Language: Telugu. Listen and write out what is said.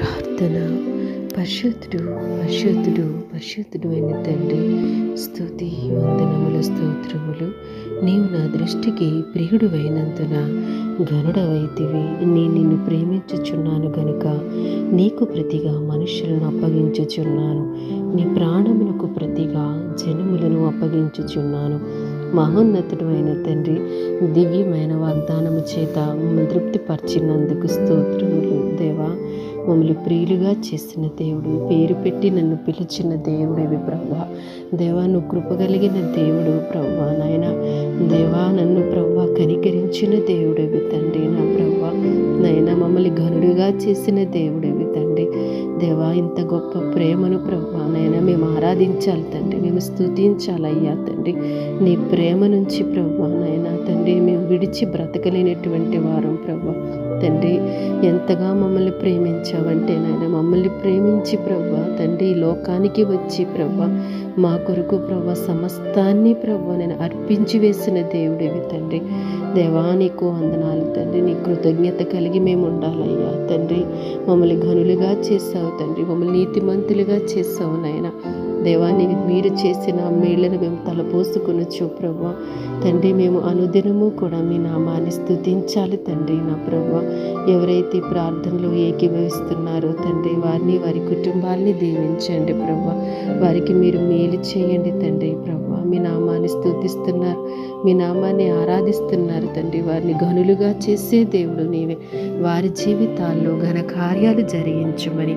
ప్రార్థన. పరిశుద్ధుడు పరిశుద్ధుడు పరిశుద్ధుడు అయిన తండ్రి స్థుతి వందనముల స్తోత్రములు. నీవు నా దృష్టికి ప్రియుడు అయినందున గనుడవైతివి నేను నిన్ను ప్రేమించుచున్నాను గనుక నీకు ప్రతిగా మనుషులను అప్పగించుచున్నాను. నీ ప్రాణములకు ప్రతిగా జనములను అప్పగించుచున్నాను. మహోన్నతుడు అయిన తండ్రి దివ్యమైన వాగ్దానము చేత తృప్తిపరిచినందుకు స్తోత్రములు. దేవా మమ్మల్ని ప్రియులుగా చేసిన దేవుడు పేరు పెట్టి నన్ను పిలిచిన దేవుడివి ప్రభా దేవా నువ్వు కృపగలిగిన దేవుడు ప్రభా నాయన. దేవా నన్ను ప్రభా కనికరించిన దేవుడివి తండ్రి నా ప్రభా నాయన మమ్మల్ని ఘనుడుగా చేసిన దేవుడివి దేవా ఇంత గొప్ప ప్రేమను ప్రభా నాయన మేము ఆరాధించాలి తండ్రి మేము స్తుతించాలయ్యా తండ్రి. నీ ప్రేమ నుంచి ప్రభా నాయన తండ్రి మేము విడిచి బ్రతకలేనటువంటి వారం ప్రభా. తండ్రి ఎంతగా మమ్మల్ని ప్రేమించావంటే నాయన మమ్మల్ని ప్రేమించి ప్రభా తండ్రి ఈ లోకానికి వచ్చి ప్రభా మా కొరకు ప్రభా సమస్తాన్ని ప్రభా నేను అర్పించి వేసిన దేవుడివి తండ్రి. దేవా నీకు వందనాలు తండ్రి. నీ కృతజ్ఞత కలిగి మేము ఉండాలయ్యా తండ్రి. మమ్మల్ని ఘనులుగా చేసావు తండ్రి. మమ్మల్ని నీతిమంతులుగా చేసావు నాయన. దేవాన్ని మీరు చేసిన మేళ్ళను మేము తలపోసుకొనొచ్చు ప్రభు. తండ్రి మేము అనుదినము కూడా మీ నామాన్ని స్థుతించాలి తండ్రి నా ప్రభు. ఎవరైతే ప్రార్థనలు ఏకీభవిస్తున్నారో తండ్రి వారిని వారి కుటుంబాల్ని దీవించండి ప్రభు. వారికి మీరు మేలు చేయండి తండ్రి ప్రభు. మీ నామాన్ని స్థుతిస్తున్నారు మీ నామాన్ని ఆరాధిస్తున్నారు తండ్రి. వారిని ఘనులుగా చేసే దేవుడు నీవే. వారి జీవితాల్లో ఘన కార్యాలు జరిగించమని